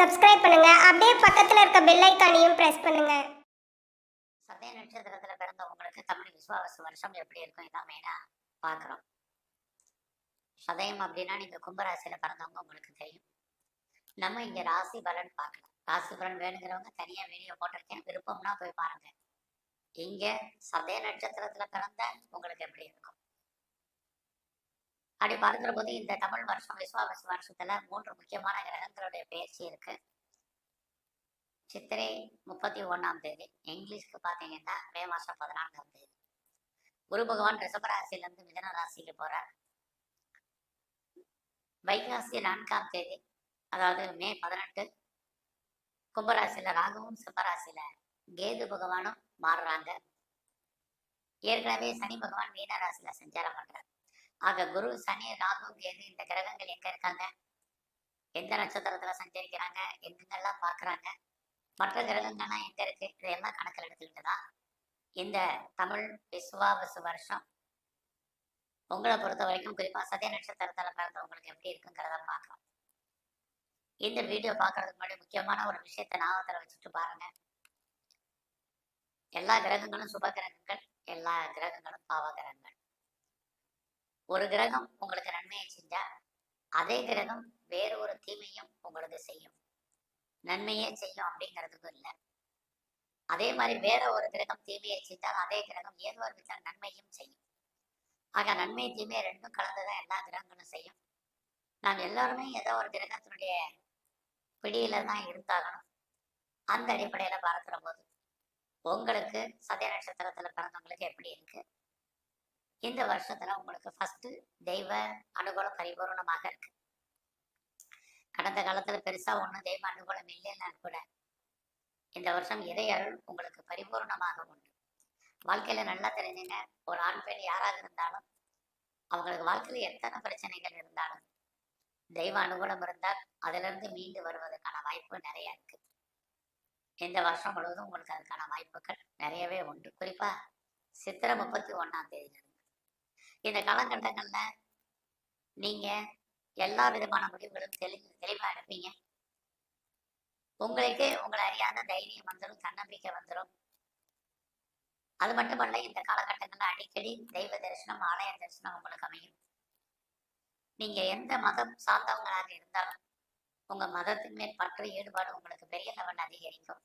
Subscribe பண்ணுங்க. அப்படியே பக்கத்துல இருக்க பெல் ஐக்கானையும் பிரஸ் பண்ணுங்க. சதய நட்சத்திரத்துல பிறந்தவங்களுக்கு தமிழ் விசுவாச வருஷம் எப்படி இருக்கும்? இதான் மெயினா பார்க்குறோம். சதயம் அப்படின்னா நீங்க கும்பராசியில பிறந்தவங்க உங்களுக்கு தெரியும். நம்ம இங்க ராசி பலன் பார்க்கலாம். ராசி பலன் வேணுங்கிறவங்க தனியா வீடியோ போட்டிருக்கேன். விருப்பம்னா போய் பாருங்க. இங்க சதய நட்சத்திரத்துல பிறந்த உங்களுக்கு எப்படி இருக்கும்? அப்படி பார்க்கிற போது இந்த தமிழ் வருஷம் விசுவாச வருஷத்துல மூன்று முக்கியமான கிரகங்களுடைய பயிற்சி இருக்கு. சித்திரை முப்பத்தி ஒண்ணாம் தேதி இங்கிலீஷ்க்கு பார்த்தீங்கன்னா மே மாசம் பதினான்காம் தேதி. குரு பகவான் ரிஷபராசியிலிருந்து மிதன ராசிக்கு போறார். வைகாசி நான்காம் தேதி அதாவது மே பதினெட்டு கும்பராசியில ராகுவும் சிம்மராசியில கேது பகவானும் மாறுறாங்க. ஏற்கனவே சனி பகவான் மீனராசியில சஞ்சாரம் பண்றார். ஆக குரு சனி ராகு கேது இந்த கிரகங்கள் எங்க இருக்காங்க? எந்த நட்சத்திரத்துல சஞ்சரிக்கிறாங்க? எங்கெங்கெல்லாம் பாக்குறாங்க? மற்ற கிரகங்கள்லாம் எங்க இருக்கு? இதையெல்லாம் கணக்கில் எடுத்துக்கிட்டு தான் இந்த தமிழ் விஸ்வாவசு வருஷம் உங்களை பொறுத்த வரைக்கும் குறிப்பா சதய நட்சத்திரத்துல பிறந்தவங்களுக்கு எப்படி இருக்குங்கிறத பார்க்கலாம். இந்த வீடியோ பார்க்கறதுக்கு முன்னாடி முக்கியமான ஒரு விஷயத்த ஞாபகத்துல வச்சுட்டு பாருங்க. எல்லா கிரகங்களும் சுப கிரகங்கள் எல்லா கிரகங்களும் பாவ கிரகங்கள். ஒரு கிரகம் உங்களுக்கு நன்மையை செஞ்சா அதே கிரகம் வேறு ஒரு தீமையும் உங்களுக்கு செய்யும். நன்மையே செய்யும் அப்படிங்கிறதுக்கும் இல்லை. அதே மாதிரி வேற ஒரு கிரகம் தீமையை செய்தால் அதே கிரகம் ஏதோ ஒரு நன்மையும் செய்யும். ஆக நன்மை தீமை ரெண்டும் கலந்துதான் எல்லா கிரகங்களும் செய்யும். நாம் எல்லாருமே ஏதோ ஒரு கிரகத்தினுடைய பிடியில தான் இருந்தாகணும். அந்த அடிப்படையில பார்க்கிற போது உங்களுக்கு சதய நட்சத்திரத்துல பிறந்தவங்களுக்கு எப்படி இருக்கு? இந்த வருஷத்துல உங்களுக்கு ஃபர்ஸ்ட் தெய்வ அனுகூலம் பரிபூர்ணமாக இருக்கு. கடந்த காலத்துல பெருசா ஒண்ணும் தெய்வ அனுகூலம் இல்லைன்னா கூட இந்த வருஷம் இறை அருள் உங்களுக்கு பரிபூர்ணமாக உண்டு. வாழ்க்கையில நல்லா தெரிஞ்சுங்க. ஒரு ஆண் பெண் யாராக இருந்தாலும் அவங்களுக்கு வாழ்க்கையில எத்தனை பிரச்சனைகள் இருந்தாலும் தெய்வ அனுகூலம் இருந்தால் அதிலிருந்து மீண்டு வருவதற்கான வாய்ப்பு நிறைய இருக்கு. இந்த வருஷம் முழுவதும் உங்களுக்கு அதுக்கான வாய்ப்புகள் நிறையவே உண்டு. குறிப்பா சித்திரை முப்பத்தி ஒண்ணாம் தேதியிலிருந்து இந்த காலகட்டங்கள்ல நீங்க எல்லா விதமான முடிவுகளும் தெளி தெளிவா எடுப்பீங்க. உங்களுக்கு உங்களை அறியாத தைரியம் வந்துடும் தன்னம்பிக்கை வந்துடும் அது மட்டுமல்ல இந்த காலகட்டங்களில் அடிக்கடி தெய்வ தரிசனம் ஆலய தரிசனம் உங்களுக்கு அமையும். நீங்க எந்த மதம் சார்ந்தவங்களாக இருந்தாலும் உங்க மதத்தின் மேல் பற்று ஈடுபாடு உங்களுக்கு பெரிய லெவல் அதிகரிக்கும்.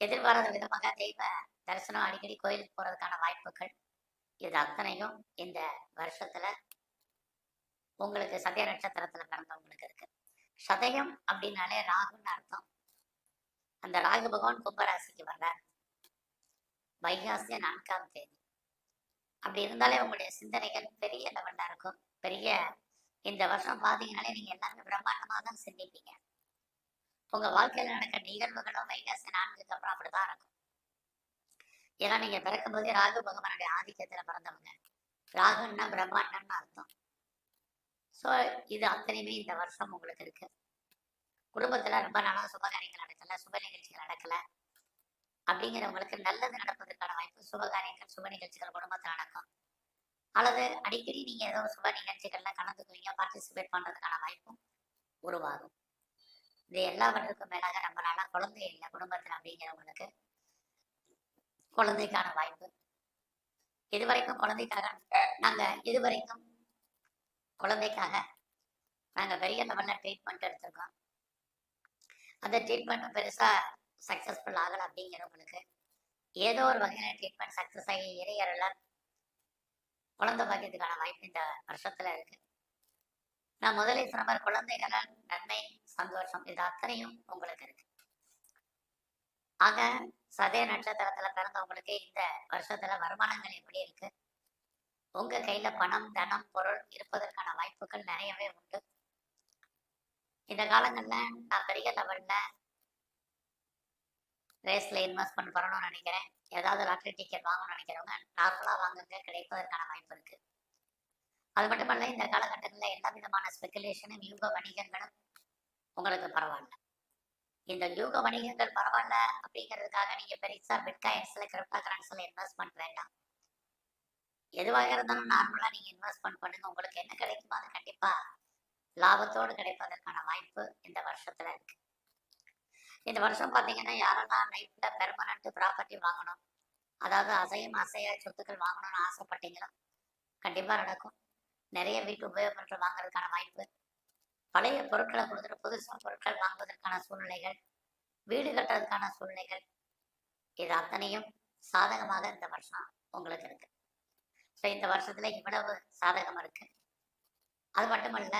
எதிர்பாராத விதமாக தெய்வ தரிசனம் அடிக்கடி கோயிலுக்கு போறதுக்கான வாய்ப்புகள் இது அத்தனையும் இந்த வருஷத்துல உங்களுக்கு சதய நட்சத்திரத்துல பிறந்தவங்களுக்கு இருக்கு. சதயம் அப்படின்னாலே ராகுன்னு அர்த்தம். அந்த ராகு பகவான் கும்பராசிக்கு வர்றார். வைகாசிய நான்காம் தேதி. அப்படி இருந்தாலே உங்களுடைய சிந்தனைகள் பெரிய லெவல்ல இருக்கும். பெரிய இந்த வருஷம் பாத்தீங்கன்னாலே நீங்க எல்லாருமே பிரம்மாண்டமா தான் சிந்திப்பீங்க. உங்க வாழ்க்கையில நடக்க நிகழ்வுகளும் வைகாசி நான்குக்கு அப்புறம் அப்படிதான் இருக்கும். ஏன்னா நீங்க பிறக்கும் போதே ராகு பகவானுடைய ஆதிக்கத்துல பிறந்தவங்க. ராகுன்னா பிரம்மாண்டம்னு அர்த்தம். ஸோ இது அத்தனையுமே இந்த வருஷம் உங்களுக்கு இருக்கு. குடும்பத்துல ரொம்ப நாளா சுபகாரியங்கள் நடக்கல சுப நிகழ்ச்சிகள் நடக்கல. அப்படிங்கிறவங்களுக்கு நல்லது நடப்பதற்கான வாய்ப்பு சுபகாரியங்கள் சுப நிகழ்ச்சிகள் குடும்பத்தில் நடக்கும். அல்லது அடிக்கடி நீங்க ஏதோ சுப நிகழ்ச்சிகள்ல கலந்துக்குவீங்க பார்ட்டிசிபேட் பண்றதுக்கான வாய்ப்பும் உருவாகும். இது எல்லாவற்றுக்கும் மேலாக ரொம்ப நாளா குழந்தை இல்லை குடும்பத்தில் அப்படிங்கிறவங்களுக்கு குழந்தைக்கான வாய்ப்பு. இதுவரைக்கும் குழந்தைக்காக நாங்க இதுவரைக்கும் குழந்தைக்காக நாங்கள் பெரிய லெவலில் ட்ரீட்மெண்ட் எடுத்திருக்கோம். அந்த ட்ரீட்மெண்ட் பெருசாக சக்ஸஸ்ஃபுல் ஆகலை அப்படிங்கிறவங்களுக்கு ஏதோ ஒரு வகையான ட்ரீட்மெண்ட் சக்ஸஸ் ஆகி இறையறலால் குழந்தை பாக்கியத்துக்கான வாய்ப்பு இந்த வருஷத்துல இருக்கு. நான் முதலில் சொன்ன மாதிரி குழந்தைகளால் நன்மை சந்தோஷம் இது அத்தனையும் உங்களுக்கு இருக்கு. ஆக சதய நட்சத்திரத்துல பிறந்தவங்களுக்கு இந்த வருஷத்துல வருமானங்கள் எப்படி இருக்கு? உங்க கையில பணம் தனம் பொருள் இருப்பதற்கான வாய்ப்புகள் நிறையவே உண்டு. இந்த காலங்கள்ல நான் பெரிய லெவல்ல ரேஸ்ல இன்வெஸ்ட்மெண்ட் பண்ணணும்னு நினைக்கிறேன். ஏதாவது லாட்ரி டிக்கெட் வாங்கணும்னு நினைக்கிறவங்க நார்மலா வாங்குங்க கிடைப்பதற்கான வாய்ப்பு இருக்கு. அது மட்டுமல்ல இந்த காலகட்டங்களில் எல்லா விதமான ஸ்பெகுலேஷனும் யூக வணிகங்களும் உங்களுக்கு பரவாயில்ல. இந்த யூக வணிகங்கள் பரவாயில்ல அப்படிங்கிறதுக்காக நீங்க பெருசா பிட்காயின்ஸ்ல கிரிப்டோ கரன்சில இன்வெஸ்ட்மெண்ட் வேண்டாம். எதுவாக இருந்தாலும் நார்மலா நீங்க இன்வெஸ்ட்மெண்ட் பண்ணுங்க. உங்களுக்கு என்ன கிடைக்குமோ அது கண்டிப்பா லாபத்தோடு கிடைப்பதற்கான வாய்ப்பு இந்த வருஷத்துல இருக்கு. இந்த வருஷம் பார்த்தீங்கன்னா யாரெல்லாம் நைட்ல பெர்மனன்ட் ப்ராப்பர்ட்டி வாங்கணும் அதாவது அசையும் அசையா சொத்துக்கள் வாங்கணும்னு ஆசைப்பட்டீங்களோ கண்டிப்பா நடக்கும். நிறைய வீட்டு உபயோகப்பட்டு வாங்குறதுக்கான வாய்ப்பு. பழைய பொருட்களை கொடுத்துட்டு புதுசாக பொருட்கள் வாங்குவதற்கான சூழ்நிலைகள் வீடு கட்டுறதுக்கான சூழ்நிலைகள் இது அத்தனையும் சாதகமாக இந்த வருஷம் உங்களுக்கு இருக்கு. ஸோ இந்த வருஷத்துல இவ்வளவு சாதகம் இருக்கு. அது மட்டுமல்ல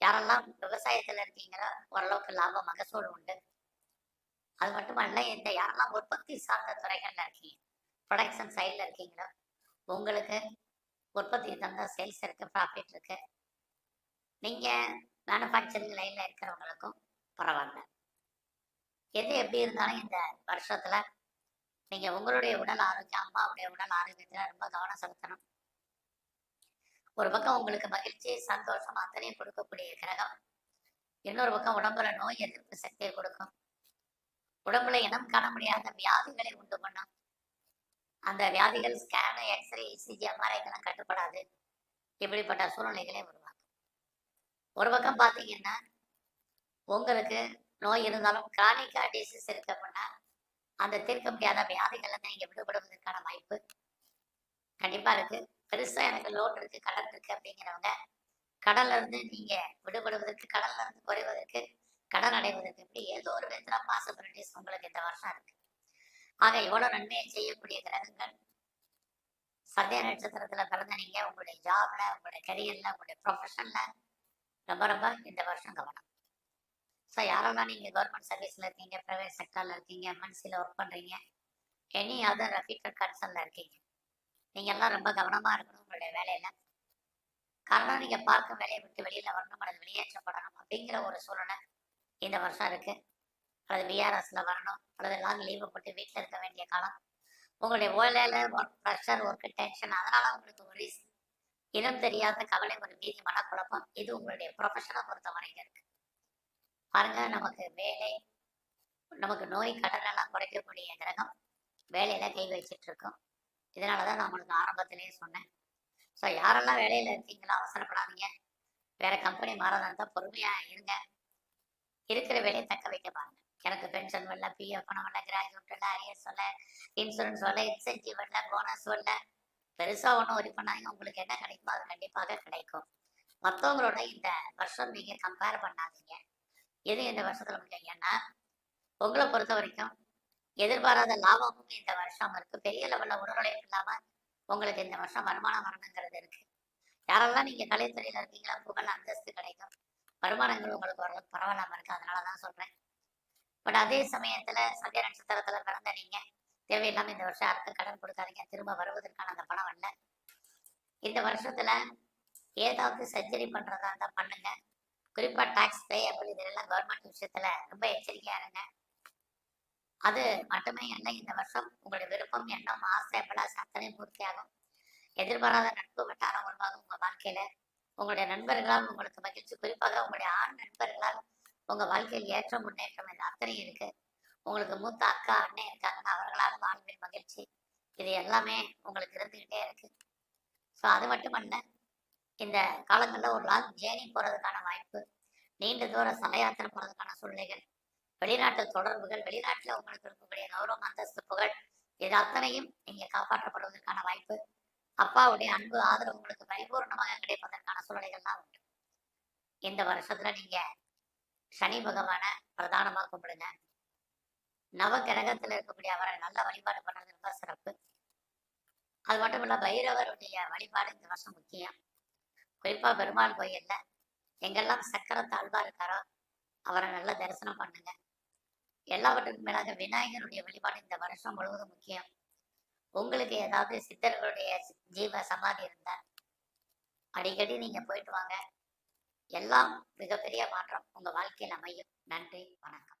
யாரெல்லாம் விவசாயத்துல இருக்கீங்களோ ஓரளவுக்கு லாபம் மகசூல் உண்டு. அது மட்டுமல்ல இந்த யாரெல்லாம் உற்பத்தி சார்ந்த துறைகள்ல இருக்கீங்க ப்ரொடக்ஷன் சைடில் இருக்கீங்களோ உங்களுக்கு உற்பத்தி தந்த சேல்ஸ் இருக்கு ப்ராஃபிட் இருக்கு. நீங்கள் மேனுஃபேக்சரிங் லைனில் இருக்கிறவங்களுக்கும் பரவாயில்ல. எது எப்படி இருந்தாலும் இந்த வருஷத்துல நீங்க உங்களுடைய உடல் ஆரோக்கியம் அம்மாவுடைய உடல் ஆரோக்கியத்துல ரொம்ப கவனம் செலுத்தணும். ஒரு பக்கம் உங்களுக்கு மகிழ்ச்சி சந்தோஷம் அத்தனையும் கொடுக்கக்கூடிய கிரகம். இன்னொரு பக்கம் உடம்புல நோய் எதிர்ப்பு சக்தியை கொடுக்கும். உடம்புல இனம் காண முடியாத வியாதிகளை உண்டு பண்ணும். அந்த வியாதிகள் ஸ்கேனு எக்ஸ்ரே இசிஜி எம்ஆர்ஐக்கெல்லாம் கட்டுப்படாது. இப்படிப்பட்ட சூழ்நிலைகளே உருவாக்கும். ஒரு பக்கம் பார்த்தீங்கன்னா உங்களுக்கு நோய் இருந்தாலும் கிரானிக்கா டிசீஸ் இருக்கு அப்படின்னா அந்த தீர்க்க முடியாத வியாதிகள்ல நீங்கள் விடுபடுவதற்கான வாய்ப்பு கண்டிப்பாக இருக்கு. பெருசாக எனக்கு லோன் இருக்கு கடன் இருக்கு அப்படிங்கிறவங்க கடல்ல இருந்து நீங்க விடுபடுவதற்கு கடல்ல இருந்து குறைவதற்கு கடன் அடைவதற்கு இப்படி ஏதோ ஒரு விதத்துல பாசிபிலிட்டிஸ் உங்களுக்கு இந்த வருஷம் இருக்கு. ஆக இவ்வளோ நன்மையை செய்யக்கூடிய கிரகங்கள் சதய நட்சத்திரத்துல பிறந்த நீங்க உங்களுடைய ஜாப்ல உங்களுடைய கரியர்ல உங்களுடைய ப்ரொஃபஷன்ல ரொம்ப ரொம்ப இந்த வருஷம் கவனம். ஸோ யாரெல்லாம் நீங்க கவர்மெண்ட் சர்வீஸ்ல இருக்கீங்க ப்ரைவேட் செக்டரில் இருக்கீங்க எம்என்சியில் ஒர்க் பண்றீங்க எனி அதர் ரெஃபீட்டர் கன்சர்ன்ல இருக்கீங்க நீங்க எல்லாம் ரொம்ப கவனமா இருக்கணும் உங்களுடைய வேலையில். காரணம் நீங்க பார்க்க வேலையை விட்டு வெளியில வரணும் அல்லது வெளியேற்றப்படணும் அப்படிங்கிற ஒரு சூழ்நிலை இந்த வருஷம் இருக்கு. அல்லது விஆர்எஸ்ல வரணும் அல்லது லாங் லீவு போட்டு வீட்டில் இருக்க வேண்டிய காலம். உங்களுடைய வேலையில ஒர்க் ப்ரெஷர் ஒர்க் டென்ஷன் அதனால உங்களுக்கு ஒரு இனம் தெரியாத கவலை ஒரு மீதி மனக்குழப்பம் இது உங்களுடைய ப்ரொஃபஷனை பொறுத்த வரைக்கும் இருக்கு. பாருங்க நமக்கு வேலை நமக்கு நோய் கடன் எல்லாம் குறைக்கக்கூடிய கிரகம். வேலையில கை வச்சிட்டு இருக்கோம். இதனாலதான் நான் உங்களுக்கு ஆரம்பத்திலேயே சொன்னேன். ஸோ யாரெல்லாம் வேலையில இருக்கீங்களோ அவசரப்படாதீங்க. வேற கம்பெனி மாறதா இருந்தால் பொறுமையா இருங்க. இருக்கிற வேலையை தக்க வைக்க பாருங்க. எனக்கு பென்ஷன் வரல பிஎஃப் பணம் வரல கிராஜுவேட் வரல அரியர்ஸ் வரல இன்சூரன்ஸ் வரல இன்சென்டிவ் வரல போனஸ் வரல. பெருசா ஒன்றும் ஒரி பண்ணாதீங்க. உங்களுக்கு என்ன கிடைக்குமோ அது கண்டிப்பாக கிடைக்கும். மற்றவங்களோட இந்த வருஷம் நீங்க கம்பேர் பண்ணாதீங்க. எது இந்த வருஷத்துல முடியும் உங்களை பொறுத்த வரைக்கும் எதிர்பாராத லாபமும் இந்த வருஷம் இருக்கு. பெரிய லெவலில் உடலுழைப்பு இல்லாம உங்களுக்கு இந்த வருஷம் வருமானம் வரணுங்கிறது இருக்கு. யாரெல்லாம் நீங்க கலைத்துறையில இருக்கீங்களோ புகழ் அந்தஸ்து கிடைக்கும். வருமானங்கள் உங்களுக்கு ஓரளவுக்கு பரவாயில்லாம இருக்கு. அதனாலதான் சொல்றேன். பட் அதே சமயத்துல சந்திய நட்சத்திரத்துல பிறந்த நீங்க தேவையில்லாம இந்த வருஷம் யாருக்கும் கடன் கொடுக்காதீங்க. திரும்ப வருவதற்கான அந்த பணம் வரல. இந்த வருஷத்துல ஏதாவது சர்ஜரி பண்றதா இருந்தா பண்ணுங்க. குறிப்பா டாக்ஸ் பே அப்படி இதெல்லாம் கவர்மெண்ட் விஷயத்துல ரொம்ப எச்சரிக்கையா இருங்க. அது மட்டுமே என்ன இந்த வருஷம் உங்களுடைய விருப்பம் எண்ணம் ஆசை அபிலாசை அத்தனை பூர்த்தியாகும். எதிர்பாராத நட்பு வட்டாரம் உருவாகும் உங்க வாழ்க்கையில. உங்களுடைய நண்பர்களால் உங்களுக்கு மகிழ்ச்சி. குறிப்பாக உங்களுடைய ஆண் நண்பர்களால் உங்க வாழ்க்கையில் ஏற்ற முன்னேற்றம் இந்த அத்தனை இருக்கு. உங்களுக்கு மூத்த அக்கா அண்ணன் இருக்காங்கன்னா அவர்களால் வாழ்வில் மகிழ்ச்சி. இது எல்லாமே உங்களுக்கு இருந்துகிட்டே இருக்கு. ஸோ அது மட்டுமல்ல இந்த காலங்களில் ஒரு லாங் ஜேர்னி போறதுக்கான வாய்ப்பு நீண்ட தூர சலயாத்திரை போறதுக்கான சூழ்நிலைகள் வெளிநாட்டு தொடர்புகள் வெளிநாட்டுல உங்களுக்கு இருக்கக்கூடிய கௌரவம் அந்தஸ்து புகழ் இது அத்தனையும் நீங்க காப்பாற்றப்படுவதற்கான வாய்ப்பு. அப்பாவுடைய அன்பு ஆதரவு உங்களுக்கு பரிபூர்ணமாக கிடைப்பதற்கான சூழ்நிலைகள்லாம் உண்டு. இந்த வருஷத்துல நீங்க சனி பகவானை பிரதானமாக கும்பிடுங்க. நவ கிரகத்துல இருக்கக்கூடிய அவரை நல்ல வழிபாடு பண்ணது ரொம்ப சிறப்பு. அது மட்டும் இல்ல பைரவருடைய வழிபாடு இந்த வருஷம் முக்கியம். குறிப்பா பெருமாள் கோயில்ல எங்கெல்லாம் சக்கர தாழ்வா இருக்காரோ அவரை நல்ல தரிசனம் பண்ணுங்க. எல்லாவற்றுக்கும் மேலாக விநாயகருடைய வழிபாடு இந்த வருஷம் முழுவதும் முக்கியம். உங்களுக்கு ஏதாவது சித்தர்களுடைய ஜீவ சமாதி இருந்தா அடிக்கடி நீங்க போயிட்டு வாங்க. எல்லாம் மிகப்பெரிய மாற்றம் உங்க வாழ்க்கையில் அமையும். நன்றி வணக்கம்.